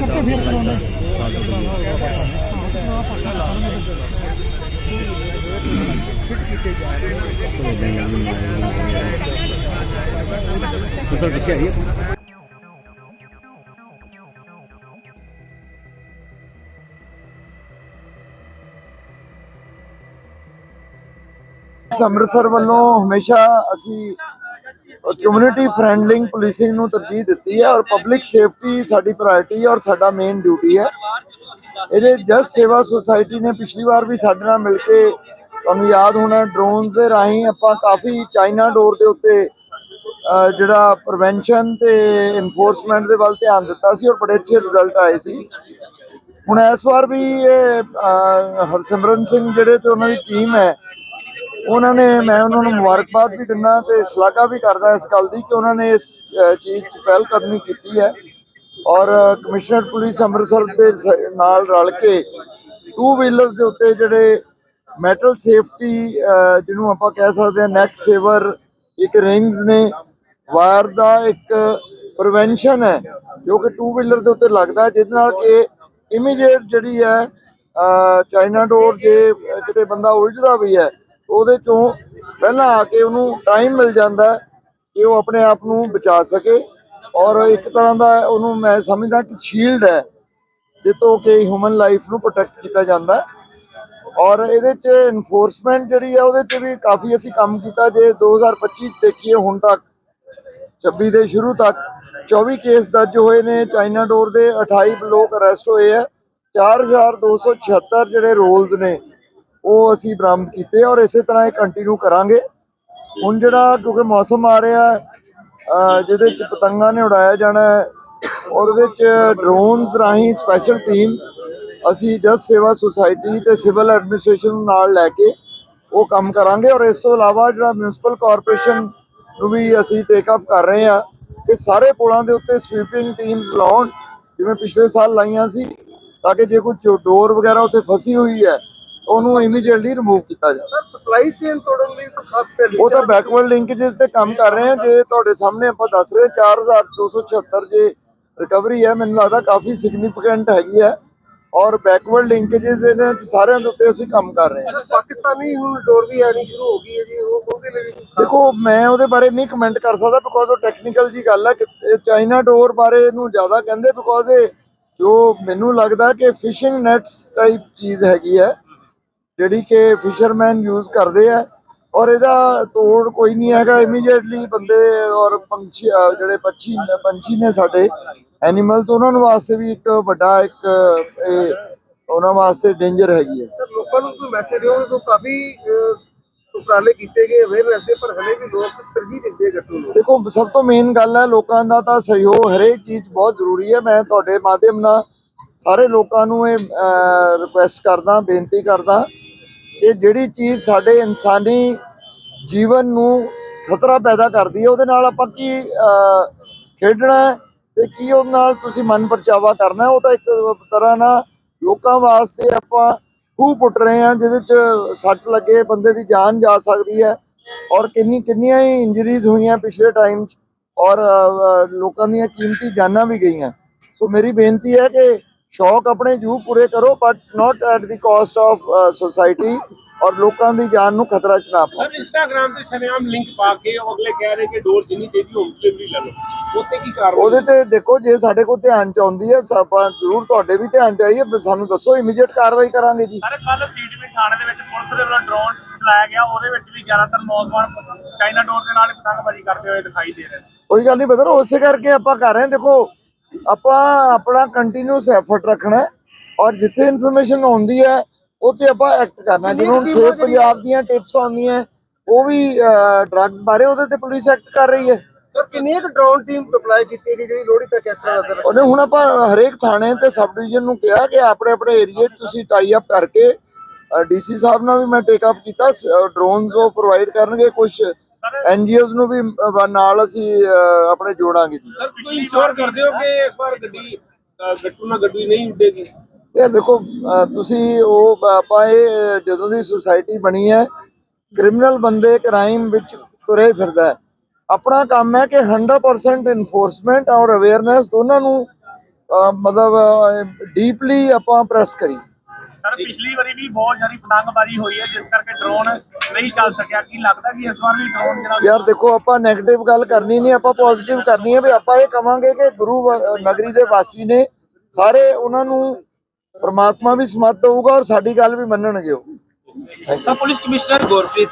ਕੱਟੇ ਫਿਰ ਕਰਾਉਂਦੇ। ਮਤਲਬ ਦਿਸ਼ਾ ਹੈ ਅੰਮ੍ਰਿਤਸਰ ਵੱਲੋਂ ਹਮੇਸ਼ਾ ਅਸੀਂ ਕਮਿਊਨਿਟੀ ਫ੍ਰੈਂਡਲਿੰਗ ਪੁਲਿਸਿੰਗ ਨੂੰ ਤਰਜੀਹ ਦਿੱਤੀ ਹੈ ਔਰ ਪਬਲਿਕ ਸੇਫਟੀ ਸਾਡੀ ਪ੍ਰਾਇੋਰਟੀ ਔਰ ਸਾਡਾ ਮੇਨ ਡਿਊਟੀ ਹੈ। ਇਹਦੇ ਜਸ ਸੇਵਾ ਸੁਸਾਇਟੀ ਨੇ ਪਿਛਲੀ ਵਾਰ ਵੀ ਸਾਡੇ ਨਾਲ ਮਿਲ ਕੇ ਤੁਹਾਨੂੰ ਯਾਦ ਹੋਣਾ ਡਰੋਨਸ ਦੇ ਰਾਹੀਂ ਆਪਾਂ ਕਾਫੀ ਚਾਈਨਾ ਡੋਰ ਦੇ ਉੱਤੇ ਜਿਹੜਾ ਪ੍ਰੀਵੈਂਸ਼ਨ ਤੇ ਇਨਫੋਰਸਮੈਂਟ ਦੇ ਵੱਲ ਧਿਆਨ ਦਿੱਤਾ ਸੀ ਔਰ ਬੜੇ ਅੱਛੇ ਰਿਜ਼ਲਟ ਆਏ ਸੀ। ਹੁਣ ਇਸ ਵਾਰ ਵੀ ਇਹ ਹਰਸਿਮਰਨ ਸਿੰਘ ਜਿਹੜੇ ਤੇ ਉਹਨਾਂ ਦੀ ਟੀਮ ਹੈ ਉਹਨਾਂ ਨੇ, ਮੈਂ ਉਹਨਾਂ ਨੂੰ ਮੁਬਾਰਕਬਾਦ ਵੀ ਦਿੰਦਾ ਤੇ ਸ਼ਲਾਘਾ ਵੀ ਕਰਦਾ ਇਸ ਗੱਲ ਦੀ ਕਿ ਉਹਨਾਂ ਨੇ ਇਸ ਚੀਜ਼ 'ਚ ਪਹਿਲ ਕਦਮੀ ਕੀਤੀ ਹੈ। ਔਰ ਕਮਿਸ਼ਨਰ ਪੁਲਿਸ ਅੰਮ੍ਰਿਤਸਰ ਦੇ ਸ- ਨਾਲ ਰਲ ਕੇ ਟੂ ਵੀਲਰਸ ਦੇ ਉੱਤੇ ਜਿਹੜੇ ਮੈਟਲ ਸੇਫਟੀ ਜਿਹਨੂੰ ਆਪਾਂ ਕਹਿ ਸਕਦੇ ਹਾਂ ਨੈਕ ਸੇਵਰ ਇੱਕ ਰਿੰਗਸ ਨੇ ਵਾਇਰ ਦਾ ਇੱਕ ਪ੍ਰੀਵੈਂਸ਼ਨ ਹੈ, ਜੋ ਕਿ ਟੂ ਵੀਲਰ ਦੇ ਉੱਤੇ ਲੱਗਦਾ ਜਿਹਦੇ ਨਾਲ ਕਿ ਇਮੀਡੀਏਟ ਜਿਹੜੀ ਹੈ ਚਾਈਨਾ ਡੋਰ ਜੇ ਕਿਤੇ ਬੰਦਾ ਉਲਝਦਾ ਵੀ ਹੈ ਉਹਦੇ ਚੋਂ ਪਹਿਲਾਂ ਆ ਕੇ ਉਹਨੂੰ ਟਾਈਮ ਮਿਲ ਜਾਂਦਾ ਕਿ ਉਹ ਆਪਣੇ ਆਪ ਨੂੰ ਬਚਾ ਸਕੇ। ਔਰ ਇੱਕ ਤਰ੍ਹਾਂ ਦਾ ਉਹਨੂੰ ਮੈਂ ਸਮਝਦਾ ਕਿ ਸ਼ੀਲਡ ਹੈ, ਜਿੱਤੋਂ ਕਿ ਹਿਊਮਨ ਲਾਈਫ ਨੂੰ ਪ੍ਰੋਟੈਕਟ ਕੀਤਾ ਜਾਂਦਾ ਔਰ ਇਹਦੇ ਚ ਇਨਫੋਰਸਮੈਂਟ ਜਿਹੜੀ ਆ ਉਹਦੇ ਚ ਵੀ ਕਾਫੀ ਅਸੀਂ ਕੰਮ ਕੀਤਾ ਜੇ 2025 ਦੇਖੀਏ ਹੁਣ ਤੱਕ 26 ਦੇ ਸ਼ੁਰੂ ਤੱਕ। 24 ਕੇਸ ਦਰਜ ਹੋਏ ਨੇ, ਚਾਈਨਾ ਡੋਰ ਦੇ 28 ਲੋਕ ਅਰੈਸਟ ਹੋਏ ਆ 4276 ਜਿਹੜੇ ਰੋਲਸ ਨੇ ਉਹ ਅਸੀਂ ਬਰਾਮਦ ਕੀਤੇ ਔਰ ਇਸੇ ਤਰ੍ਹਾਂ ਇਹ ਕੰਟੀਨਿਊ ਕਰਾਂਗੇ। ਹੁਣ ਜਿਹੜਾ ਕਿਉਂਕਿ ਮੌਸਮ ਆ ਰਿਹਾ ਜਿਹਦੇ ਚ ਪਤੰਗਾਂ ਨੇ ਉਡਾਇਆ ਜਾਣਾ ਔਰ ਉਹਦੇ ਚ ਡਰੋਨਸ ਰਾਹੀਂ ਸਪੈਸ਼ਲ ਟੀਮਸ ਅਸੀਂ ਜਸ ਸੇਵਾ ਸੁਸਾਇਟੀ ਤੇ ਸਿਵਲ ਐਡਮਿਨਿਸਟ੍ਰੇਸ਼ਨ ਨਾਲ ਲੈ ਕੇ ਉਹ ਕੰਮ ਕਰਾਂਗੇ ਔਰ ਇਸ ਤੋਂ ਇਲਾਵਾ ਜਿਹੜਾ ਮਿਊਨਿਸਪਲ ਕਾਰਪੋਰੇਸ਼ਨ ਨੂੰ ਵੀ ਅਸੀਂ ਟੇਕ ਅਪ ਕਰ ਰਹੇ ਹਾਂ ਕਿ ਸਾਰੇ ਪੁਲਾਂ ਦੇ ਉੱਤੇ ਸਵੀਪਿੰਗ ਟੀਮਸ ਲਾਉਣ, ਜਿਵੇਂ ਪਿਛਲੇ ਸਾਲ ਲਾਈਆਂ ਸੀ, ਤਾਂ ਕਿ ਜੇ ਕੋਈ ਡੋਰ ਵਗੈਰਾ ਉੱਥੇ ਫਸੀ ਹੋਈ ਹੈ ਉਹਨੂੰ ਇਮੀਡੀਏਟਲੀ ਰਿਮੂਵ ਕੀਤਾ ਜਾਵੇ। ਸਰ ਸਪਲਾਈ ਚੇਨ ਤੋੜਨ ਲਈ ਕੋਈ ਖਾਸ ਸਟ੍ਰੈਟਜੀ ਉਹ ਤਾਂ ਬੈਕਵਰਡ ਲਿੰਕੇजेस ਤੇ ਕੰਮ ਕਰ ਰਹੇ ਆ। ਜੇ ਤੁਹਾਡੇ ਸਾਹਮਣੇ ਆਪਾਂ ਦੱਸ ਰਹੇ 4276 ਜੇ ਰਿਕਵਰੀ ਹੈ ਮੈਨੂੰ ਲੱਗਦਾ ਕਾਫੀ ਸਿਗਨੀਫੀਕੈਂਟ ਹੈਗੀ ਹੈ। ਔਰ ਬੈਕਵਰਡ ਲਿੰਕੇजेस ਇਹਨਾਂ ਸਾਰਿਆਂ ਦੇ ਉੱਤੇ ਅਸੀਂ ਕੰਮ ਕਰ ਰਹੇ ਹਾਂ। ਪਾਕਿਸਤਾਨੀ ਹੁਣ ਡੋਰ ਵੀ ਆਣੀ ਸ਼ੁਰੂ ਹੋ ਗਈ ਹੈ ਜੀ ਉਹ ਉਹਦੇ ਲਈ ਦੇਖੋ ਮੈਂ ਉਹਦੇ ਬਾਰੇ ਨਹੀਂ ਕਮੈਂਟ ਕਰ ਸਕਦਾ ਬਿਕੋਜ਼ ਉਹ ਟੈਕਨੀਕਲ ਜੀ ਗੱਲ ਹੈ ਕਿ ਚਾਈਨਾ ਡੋਰ ਬਾਰੇ ਇਹਨੂੰ ਜ਼ਿਆਦਾ ਕਹਿੰਦੇ ਬਿਕੋਜ਼ ਇਹ ਜੋ ਮੈਨੂੰ ਲੱਗਦਾ ਕਿ ਫਿਸ਼ਿੰਗ ਨੈਟਸ ਟਾਈਪ ਚੀਜ਼ ਹੈਗੀ ਹੈ। ਜਿਹੜੀ ਕਿ ਫਿਸ਼ਰਮੈਨ ਯੂਜ਼ ਕਰਦੇ ਆ ਔਰ ਇਹਦਾ ਤੋੜ ਕੋਈ ਨਹੀਂ ਹੈਗਾ ਇਮੀਡੀਏਟਲੀ ਬੰਦੇ ਔਰ ਪੰਛੀ ਜਿਹੜੇ ਪੰਛੀ ਪੰਛੀ ਨੇ ਸਾਡੇ ਐਨੀਮਲ ਤੋਂ ਉਹਨਾਂ ਨੂੰ ਵਾਸਤੇ ਵੀ ਇੱਕ ਵੱਡਾ ਇੱਕ ਇਹ ਉਹਨਾਂ ਵਾਸਤੇ ਡੇਂਜਰ ਹੈਗੀ ਹੈ। ਲੋਕਾਂ ਨੂੰ ਕੋਈ ਮੈਸੇਜ ਦਿਓ ਕਿ ਕਾਫੀ ਉਪਰਾਲੇ ਕੀਤੇ ਗਏ ਅਵੇਅਰਨੈਸ ਦੇ ਪਰ ਹਲੇ ਵੀ ਲੋਕ ਤਰਜੀਹ ਦਿੰਦੇ ਗੱਟੂ ਨੂੰ। ਦੇਖੋ ਸਭ ਤੋਂ ਮੇਨ ਗੱਲ ਹੈ ਲੋਕਾਂ ਦਾ ਤਾਂ ਸਹਿਯੋਗ ਹਰੇਕ ਚੀਜ਼ ਬਹੁਤ ਜ਼ਰੂਰੀ ਹੈ। ਮੈਂ ਤੁਹਾਡੇ ਮਾਧਿਅਮ ਨਾਲ ਸਾਰੇ ਲੋਕਾਂ ਨੂੰ ਇਹ ਰਿਕੁਐਸਟ ਕਰਦਾ ਬੇਨਤੀ ਕਰਦਾ ਇਹ ਜਿਹੜੀ ਚੀਜ਼ ਸਾਡੇ ਇਨਸਾਨੀ ਜੀਵਨ ਨੂੰ ਖਤਰਾ ਪੈਦਾ ਕਰਦੀ ਹੈ, ਉਹਦੇ ਨਾਲ ਆਪਾਂ ਕੀ ਖੇਡਣਾ ਹੈ ਤੇ ਕੀ ਉਹਦੇ ਨਾਲ ਤੁਸੀਂ ਮਨ ਪਰਚਾਵਾ ਕਰਨਾ ਉਹ ਤਾਂ ਇੱਕ ਤਰ੍ਹਾਂ ਨਾਲ ਲੋਕਾਂ ਵਾਸਤੇ ਆਪਾਂ ਖੂਹ ਪੁੱਟ ਰਹੇ ਹਾਂ, ਜਿਹਦੇ ਚ ਸੱਟ ਲੱਗੇ, ਬੰਦੇ ਦੀ ਜਾਨ ਜਾ ਸਕਦੀ ਹੈ ਔਰ ਕਿੰਨੀ, ਕਿੰਨੀਆਂ ਹੀ ਇੰਜਰੀਜ਼ ਹੋਈਆਂ ਪਿਛਲੇ ਟਾਈਮ 'ਚ ਔਰ ਲੋਕਾਂ ਦੀਆਂ ਕੀਮਤੀ ਜਾਨਾਂ ਵੀ ਗਈਆਂ। ਸੋ ਮੇਰੀ ਬੇਨਤੀ ਹੈ ਕਿ ਸ਼ੌਕ ਆਪਣੇ ਜੂ ਪੂਰੇ ਕਰੋ but not at the cost of society ਔਰ ਲੋਕਾਂ ਦੀ ਜਾਨ ਨੂੰ ਖਤਰਾ ਚ ਨਾ ਪਾਓ। ਸਰ ਇੰਸਟਾਗ੍ਰam ਤੇ ਸ਼ਰੇਆਮ ਲਿੰਕ ਪਾ ਕੇ ਉਹ ਅਗਲੇ ਕਹਿ ਰਹੇ ਕਿ ਡੋਰ ਜਿੰਨੀ ਚਾਹੀਦੀ ਹੋਮ ਡਿਲੀਵਰੀ ਲੈ ਲਓ। ਉੱਤੇ ਕੀ ਕਾਰਵਾਈ ਉਹਦੇ ਤੇ ਦੇਖੋ ਜੇ ਸਾਡੇ ਕੋਲ ਧਿਆਨ ਚ ਆਉਂਦੀ ਹੈ ਆਪਾਂ ਜ਼ਰੂਰ ਤੁਹਾਡੇ ਵੀ ਧਿਆਨ ਚ ਆਈ ਹੈ ਵੀ ਸਾਨੂੰ ਦੱਸੋ ਇਮੀਡੀਏਟ ਕਾਰਵਾਈ ਕਰਾਂਗੇ ਜੀ। ਸਰ ਕੱਲ ਸੀਟਵੀ ਥਾਣੇ ਦੇ ਵਿੱਚ ਪੁਲਿਸ ਦੇ ਵੱਲੋਂ ਡਰੋਨ ਚਲਾਇਆ ਗਿਆ ਉਹਦੇ ਵਿੱਚ ਵੀ ਜ਼ਿਆਦਾਤਰ ਨੌਜਵਾਨ ਚਾਈਨਾ ਡੋਰ ਦੇ ਨਾਲ ਹੀ ਪਤੰਗਬਾਜ਼ੀ ਕਰਦੇ ਹੋਏ ਦਿਖਾਈ ਦੇ ਰਹੇ ਨੇ। ਕੋਈ ਗੱਲ ਨਹੀਂ ਬਦਰ ਉਸੇ ਕਰਕੇ ਆਪਾਂ ਕਰ ਰਹੇ ਹਾਂ। ਦੇਖੋ ਆਪਾਂ ਆਪਣਾ ਕੰਟੀਨਿਊਸ ਐਫਰਟ ਰੱਖਣਾ ਔਰ ਜਿੱਥੇ ਇਨਫੋਰਮੇਸ਼ਨ ਆਉਂਦੀ ਹੈ ਉਹ ਤੇ ਆਪਾਂ ਐਕਟ ਕਰਨਾ ਜਿਵੇਂ ਹੁਣ ਸੇਫ ਪੰਜਾਬ ਦੀਆਂ ਟਿਪਸ ਆਉਂਦੀਆਂ ਉਹ ਵੀ ਡਰੱਗਸ ਬਾਰੇ ਉਹਦੇ ਤੇ ਪੁਲਿਸ ਐਕਟ ਕਰ ਰਹੀ ਹੈ। ਸਰ ਕਿੰਨੀ ਇੱਕ ਡਰੋਨ ਟੀਮ ਅਪਲਾਈ ਕੀਤੀ ਗਈ ਜਿਹੜੀ ਲੋਹੜੀ ਤੱਕ ਇਸ ਤਰ੍ਹਾਂ ਨਜ਼ਰ ਉਹਨੇ ਹੁਣ ਆਪਾਂ ਹਰੇਕ ਥਾਣੇ ਤੇ ਸਬ ਡਿਵੀਜ਼ਨ ਨੂੰ ਕਿਹਾ ਕਿ ਆਪਣੇ ਆਪਣੇ ਏਰੀਏ 'ਚ ਤੁਸੀਂ ਟਾਈ ਅਪ ਕਰਕੇ ਡੀਸੀ ਸਾਹਿਬ ਨਾਲ ਵੀ ਮੈਂ ਟੇਕ ਅਪ ਕੀਤਾ ਡਰੋਨਸ ਉਹ ਪ੍ਰੋਵਾਈਡ ਕਰਨਗੇ ਕੁਝ ਐਨਜੀਓਜ਼ ਨੂੰ ਵੀ ਅਹ, ਨਾਲ ਅਸੀਂ ਅਹ, ਆਪਣੇ ਜੋੜਾਂਗੇ ਜੀ। ਸਰ ਤੁਸੀਂ ਇੰਸ਼ੋਰ ਕਰਦੇ ਹੋ ਕਿ ਇਸ ਵਾਰ ਗੱਡੀ ਅ, ਗੱਟੂ ਨਾਲ ਗੱਡੀ ਨਹੀਂ ਉੱਡੇਗੀ? ਇਹ ਦੇਖੋ ਅਹ ਤੁਸੀਂ ਉਹ ਆਪਾਂ ਇਹ ਜਦੋਂ ਦੀ ਸੁਸਾਇਟੀ ਬਣੀ ਹੈ ਕ੍ਰਿਮੀਨਲ ਬੰਦੇ ਕ੍ਰਾਈਮ ਵਿੱਚ ਤੁਰੇ ਫਿਰਦਾ ਹੈ। ਆਪਣਾ ਕੰਮ ਹੈ ਕਿ 100% ਇਨਫੋਰਸਮੈਂਟ ਔਰ ਅਵੇਅਰਨੈਸ ਦੋਨਾਂ ਨੂੰ ਅਹ, ਮਤਲਬ ਡੀਪਲੀ ਆਪਾਂ ਪ੍ਰੈਸ ਕਰੀ ਸਰ ਪਿਛਲੀ ਵਾਰੀ ਵੀ ਬਹੁਤ ਜ਼ਿਆਦਾ ਪਤੰਗਬਾਜ਼ੀ ਹੋਈ ਹੈ ਜਿਸ ਕਰਕੇ ਡਰੋਨ ਨਹੀਂ ਚੱਲ ਸਕਿਆ। ਕੀ ਲੱਗਦਾ ਕਿ ਇਸ ਵਾਰ ਵੀ ਡਰੋਨ ਜਿਹੜਾ ਯਾਰ ਦੇਖੋ ਆਪਾਂ 네ਗੇਟਿਵ ਗੱਲ ਕਰਨੀ ਨਹੀਂ ਆਪਾਂ ਪੋਜ਼ਿਟਿਵ ਕਰਨੀ ਹੈ ਵੀ ਆਪਾਂ ਇਹ ਕਵਾਂਗੇ ਕਿ ਗੁਰੂ ਨਗਰੀ ਦੇ ਵਾਸੀ ਨੇ ਸਾਰੇ ਉਹਨਾਂ ਨੂੰ ਪ੍ਰਮਾਤਮਾ ਵੀ ਸਮਤ ਹੋਊਗਾ ਔਰ ਸਾਡੀ ਗੱਲ ਵੀ ਮੰਨਣਗੇ ਉਹ। ਤਾਂ ਪੁਲਿਸ ਕਮਿਸ਼ਨਰ ਗੁਰਪ੍ਰੀਤ